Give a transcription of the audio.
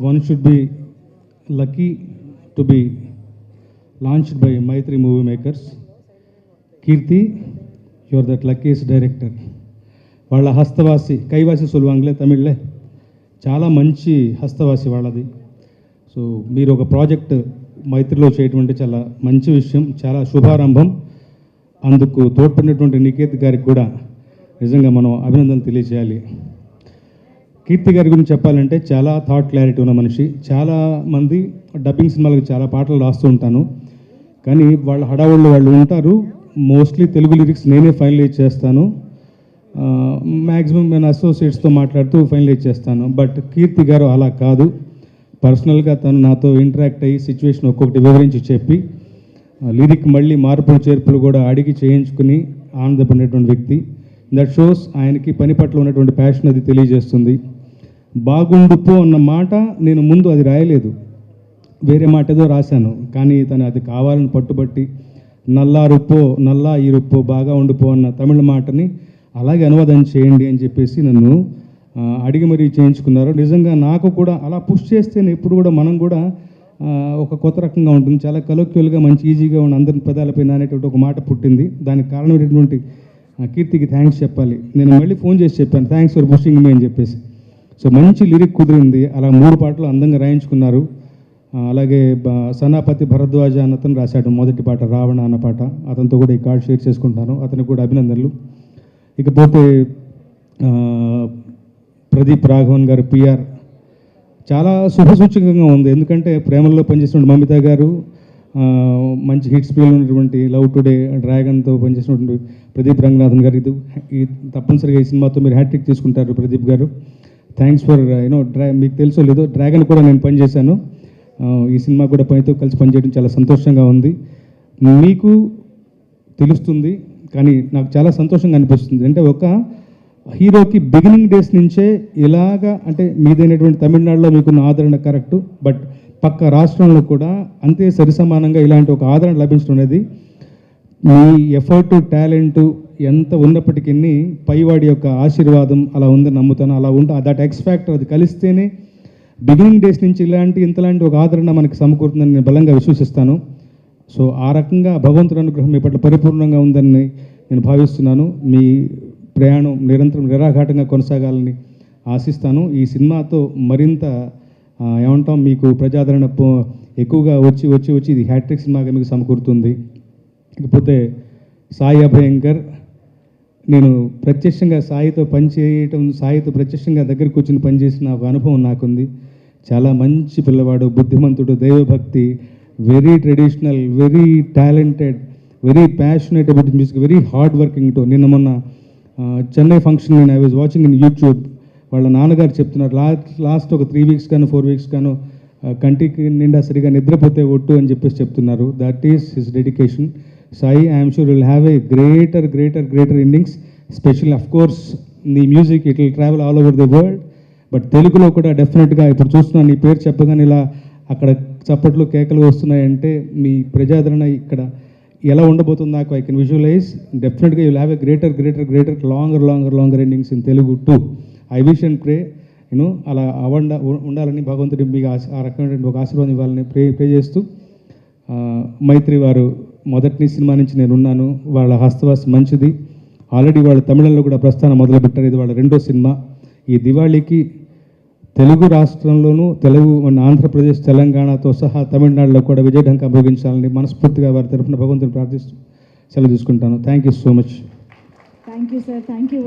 One should be lucky to be launched by Mythri movie makers Keerthi you that that luckiest director వాళ్ళ హస్తవాసి కైవాసి సుల్వాంగ్లే తమిళ్ళే. చాలా మంచి హస్తవాసి వాళ్ళది. So మీరు ఒక ప్రాజెక్ట్ మైత్రిలో చేయటం అంటే చాలా మంచి విషయం చాలా శుభారంభం. అందుకు తోడ్పడినటువంటి నికేత్ గారికి కూడా నిజంగా మనం అభినందన తెలియజేయాలి. కీర్తి గారి గురించి చెప్పాలంటే చాలా థాట్ క్లారిటీ ఉన్న మనిషి. చాలా మంది డబ్బింగ్ సినిమాలకు చాలా పాటలు రాస్తూ ఉంటాను. కానీ వాళ్ళ హడావుళ్ళు వాళ్ళు ఉంటారు. మోస్ట్లీ తెలుగు లిరిక్స్ నేనే ఫైనలైజ్ చేస్తాను. మ్యాక్సిమం నేను అసోసియేట్స్తో మాట్లాడుతూ ఫైనలైజ్ చేస్తాను. బట్ కీర్తి గారు అలా కాదు. పర్సనల్గా తను నాతో ఇంటరాక్ట్ అయ్యి సిచ్యువేషన్ ఒక్కొక్కటి వివరించి చెప్పి లిరిక్ మళ్ళీ మార్పులు చేర్పులు కూడా అడిగి చేయించుకుని ఆనందపడినటువంటి వ్యక్తి. దట్ షోస్ ఆయనకి పని పట్ల ఉన్నటువంటి ప్యాషన్ అది తెలియజేస్తుంది. బాగుండుపో అన్న మాట నేను ముందు అది రాయలేదు. వేరే మాట ఏదో రాశాను. కానీ తను అది కావాలని పట్టుబట్టి నల్లా రుప్పో నల్లా ఈ రుప్పో బాగా ఉండిపో అన్న తమిళ మాటని అలాగే అనువాదం చేయండి అని చెప్పేసి నన్ను అడిగి మరీ చేయించుకున్నారు. నిజంగా నాకు కూడా అలా పుష్ చేస్తే ఎప్పుడు కూడా మనం కూడా ఒక కొత్త రకంగా ఉంటుంది. చాలా కలోక్యువల్గా మంచి ఈజీగా ఉన్న అందరి పదాలపైన అనేటువంటి ఒక మాట పుట్టింది. దానికి కారణమైనటువంటి కీర్తికి థ్యాంక్స్ చెప్పాలి. నేను మళ్ళీ ఫోన్ చేసి చెప్పాను. థ్యాంక్స్ ఫర్ పుషింగ్ మీ అని చెప్పేసి. సో మంచి లిరిక్ కుదిరింది. అలా మూడు పాటలు అందంగా రాయించుకున్నారు. అలాగే సనాపతి భరద్వాజ అన్న అతను రాశాడు మొదటి పాట రావణ అన్న పాట. అతనితో కూడా ఈ కార్డ్ షేర్ చేసుకుంటాను. అతనికి కూడా అభినందనలు. ఇకపోతే ప్రదీప్ రాఘవన్ గారు పిఆర్ చాలా శుభసూచకంగా ఉంది. ఎందుకంటే ప్రేమల్లో పనిచేసిన మమిత గారు మంచి హిట్స్ ఫీల్ ఉన్నటువంటి లవ్ టుడే డ్రాగన్తో పనిచేసినటువంటి ప్రదీప్ రంగనాథన్ గారు. ఇది ఈ తప్పనిసరిగా ఈ సినిమాతో మీరు హ్యాట్రిక్ తీసుకుంటారు ప్రదీప్ గారు. Thanks for uh, you know draw మీకు తెలుసో లేదో డ్రాగన్ కూడా నేను పనిచేశాను. ఈ సినిమా కూడా పనితో కలిసి పనిచేయడం చాలా సంతోషంగా ఉంది. మీకు తెలుస్తుంది కానీ నాకు చాలా సంతోషంగా అనిపిస్తుంది. అంటే ఒక హీరోకి బిగినింగ్ డేస్ నుంచే ఇలాగా అంటే మీదైనటువంటి తమిళనాడులో మీకున్న ఆదరణ కరెక్ట్ బట్ పక్క రాష్ట్రంలో కూడా అంతే సరిసమానంగా ఇలాంటి ఒక ఆదరణ లభించడం అనేది మీ ఎఫర్ట్ టాలెంట్ ఎంత ఉన్నప్పటికీ పైవాడి యొక్క ఆశీర్వాదం అలా ఉందని నమ్ముతాను అలా ఉంటా దట్ ఎక్స్ ఫ్యాక్టర్ అది కలిస్తేనే బిగినింగ్ డేస్ నుంచి ఇలాంటి ఇంతలాంటి ఒక ఆదరణ మనకి సమకూరుతుందని నేను బలంగా విశ్వసిస్తాను. సో ఆ రకంగా భగవంతుడి అనుగ్రహం మీ పట్ల పరిపూర్ణంగా ఉందని నేను భావిస్తున్నాను. మీ ప్రయాణం నిరంతరం నిరాఘాటంగా కొనసాగాలని ఆశిస్తాను. ఈ సినిమాతో మరింత ఏమంటాం మీకు ప్రజాదరణ ఎక్కువగా వచ్చి వచ్చి వచ్చి ఇది హ్యాట్రిక్ సినిమాగా మీకు సమకూరుతుంది. ఇకపోతే సాయి అభయంకర్ నేను ప్రత్యక్షంగా సాయితో పనిచేయటం సాయితో ప్రత్యక్షంగా దగ్గర కూర్చుని పనిచేసిన ఒక అనుభవం నాకుంది. చాలా మంచి పిల్లవాడు బుద్ధిమంతుడు దైవభక్తి very traditional very talented very passionate about music very hard working to నిన్న మొన్న చెన్నై ఫంక్షన్ నేను I was watching in YouTube వాళ్ళ నాన్నగారు చెప్తున్నారు లాస్ట్ లాస్ట్ ఒక త్రీ వీక్స్ కానీ ఫోర్ వీక్స్ కాను కంటికి నిండా సరిగా నిద్రపోతే ఒట్టు అని చెప్పేసి చెప్తున్నారు. That is his dedication Sai I'm sure will have a greater greater greater innings special of course నీ music it will travel all over the world but తెలుగులో కూడా డెఫినెట్గా ఇప్పుడు చూస్తున్నాను నీ పేరు చెప్పగానే ఇలా అక్కడ చప్పట్లు కేకలు వస్తున్నాయంటే మీ ప్రజాదరణ ఇక్కడ ఎలా ఉండబోతుంది నాకు ఐ కెన్ విజువలైజ్ డెఫినెట్గా you have a greater greater greater longer longer longer endings in Telugu too I wish and pray యూను అలా అవండ ఉండాలని భగవంతుడి మీకు ఆ రకమైనటువంటి ఒక ఆశీర్వాదం ఇవ్వాలని ప్రే ప్రే చేస్తూ మైత్రి వారు మొదటి సినిమా నుంచి నేను ఉన్నాను వాళ్ళ హస్తవాసి మంచిది. ఆల్రెడీ వాళ్ళు తమిళంలో కూడా ప్రస్థానం మొదలుపెట్టారు. ఇది వాళ్ళ రెండో సినిమా. ఈ దివాళీకి తెలుగు రాష్ట్రంలోనూ తెలుగు మన ఆంధ్రప్రదేశ్ తెలంగాణతో సహా తమిళనాడులో కూడా విజయఢంక భోగించాలని మనస్ఫూర్తిగా వారి తరఫున భగవంతుని ప్రార్థిస్తూ సెలవు తీసుకుంటాను. Thank you so much thank you sir thank you